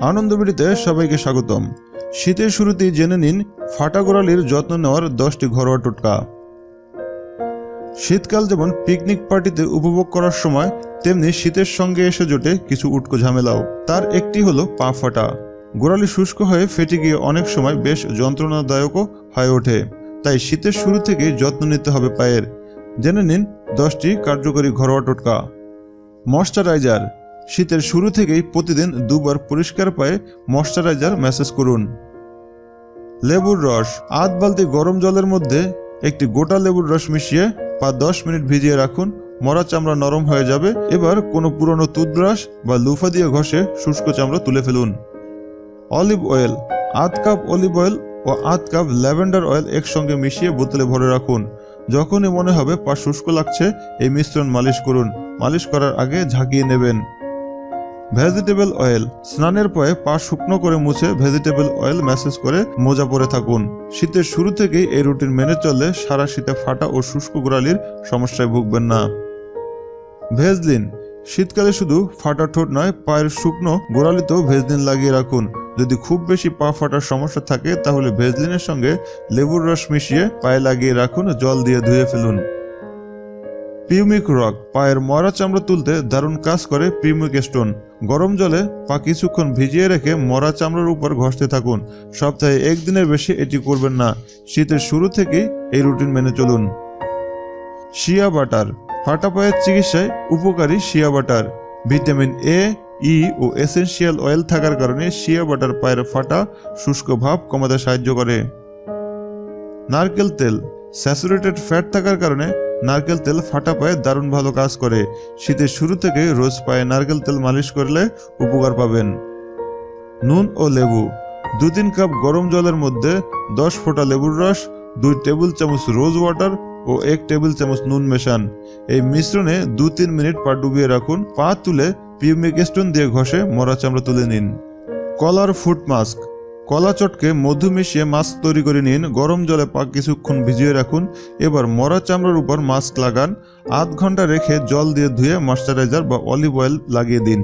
আনন্দবিড়িতে সবাইকে স্বাগতম। শীতের শুরুতেই জেনে নিন ফাটা গোড়ালির যত্ন নেওয়ার দশটি ঘরোয়া টোটকা। শীতকাল যেমন পিকনিক পার্টিতে উপভোগ করার সময়, তেমনি শীতের সঙ্গে এসে জোটে কিছু উটকো ঝামেলাও। তার একটি হলো পা ফাটা। গোড়ালি শুষ্ক হয়ে ফেটে গিয়ে অনেক সময় বেশ যন্ত্রণাদায়কও হয়ে ওঠে। তাই শীতের শুরু থেকেই যত্ন নিতে হবে পায়ের। জেনে নিন, দশটি কার্যকরী ঘরোয়া টোটকা। ময়শ্চারাইজার শীতের শুরু থেকেই প্রতিদিন দুবার পরিষ্কার পায়ে ময়শ্চারাইজার ম্যাসেজ করুন। লেবুর রস, আধ বালতি গরম জলের মধ্যে একটি গোটা লেবুর রস মিশিয়ে পা দশ মিনিট ভিজিয়ে রাখুন। মরা চামড়া নরম হয়ে যাবে। এবার কোনো পুরনো টুথব্রাশ বা লুফা দিয়ে ঘষে শুষ্ক চামড়া তুলে ফেলুন। অলিভ অয়েল, আধ কাপ অলিভ অয়েল ও আধ কাপ ল্যাভেন্ডার অয়েল একসঙ্গে মিশিয়ে বোতলে ভরে রাখুন। যখনই মনে হবে পা শুষ্ক লাগছে, এই মিশ্রণ মালিশ করুন। মালিশ করার আগে ঝাঁকিয়ে নেবেন। ভেজিটেবল অয়েল স্নানের পরে পা শুকনো করে মুছে ভেজিটেবল অয়েল ম্যাসেজ করে মোজা পরে থাকুন। শীতের শুরু থেকেই এই রুটিন মেনে চললে সারা শীতে ফাটা ও শুষ্ক গোড়ালির সমস্যায় ভুগবেন না। ভেজলিন শীতকালে শুধু ফাটা ঠোঁট নয়, পায়ের শুকনো গোড়ালিতেও ভেজলিন লাগিয়ে রাখুন। যদি খুব বেশি পা ফাটার সমস্যা থাকে, তাহলে ভেজলিনের সঙ্গে লেবুর রস মিশিয়ে পায়ে লাগিয়ে রাখুন, জল দিয়ে ধুয়ে ফেলুন। পিউমিক রক, পায়ের মরা চামড়া তুলতে দারুণ কাজ করে পিউমিক স্টোন। গরম জলে পা কিছুক্ষণ ভিজিয়ে রেখে মরা চামড়ার উপর ঘষতে থাকুন। সপ্তাহে একদিনের বেশি এটি করবেন না। শীতের শুরু থেকেই এই রুটিন মেনে চলুন। শিয়া বাটার, ফাটা পায়ের চিকিৎসায় উপকারী shea butter. Vitamin A E O essential oil থাকার কারণে শিয়া বাটার পায়ের ফাটা শুষ্ক ভাব কমাতে সাহায্য করে। নারকেল তেল, স্যাচুরেটেড ফ্যাট থাকার কারণে নারকেল তেল ফাটা পায়ে দারুণ ভালো কাজ করে। শীতের শুরু থেকে রোজ পায়ে নারকেল তেল মালিশ করলে উপকার পাবেন। নুন ও লেবু। দু তিন কাপ গরম জলের মধ্যে দশ ফোঁটা লেবুর রস, দুই টেবিল চামচ রোজ ওয়াটার ও এক টেবিল চামচ নুন মেশান। এই মিশ্রণে দু তিন মিনিট পা ডুবিয়ে রাখুন। পা তুলে পিউমিক স্টোন দিয়ে ঘষে মরা চামড়া তুলে নিন। কলার ফুট মাস্ক। কলা চটকে মধু মিশিয়ে মাছ তৈরি করে নিন। গরম জলে পাক কিছুক্ষণ ভিজিয়ে রাখুন। এবার মরা চামড়ার উপর মাস্ক লাগান। আধ ঘণ্টা রেখে জল দিয়ে ধুয়ে ময়শ্চারাইজার বা অলিভ অয়েল লাগিয়ে দিন।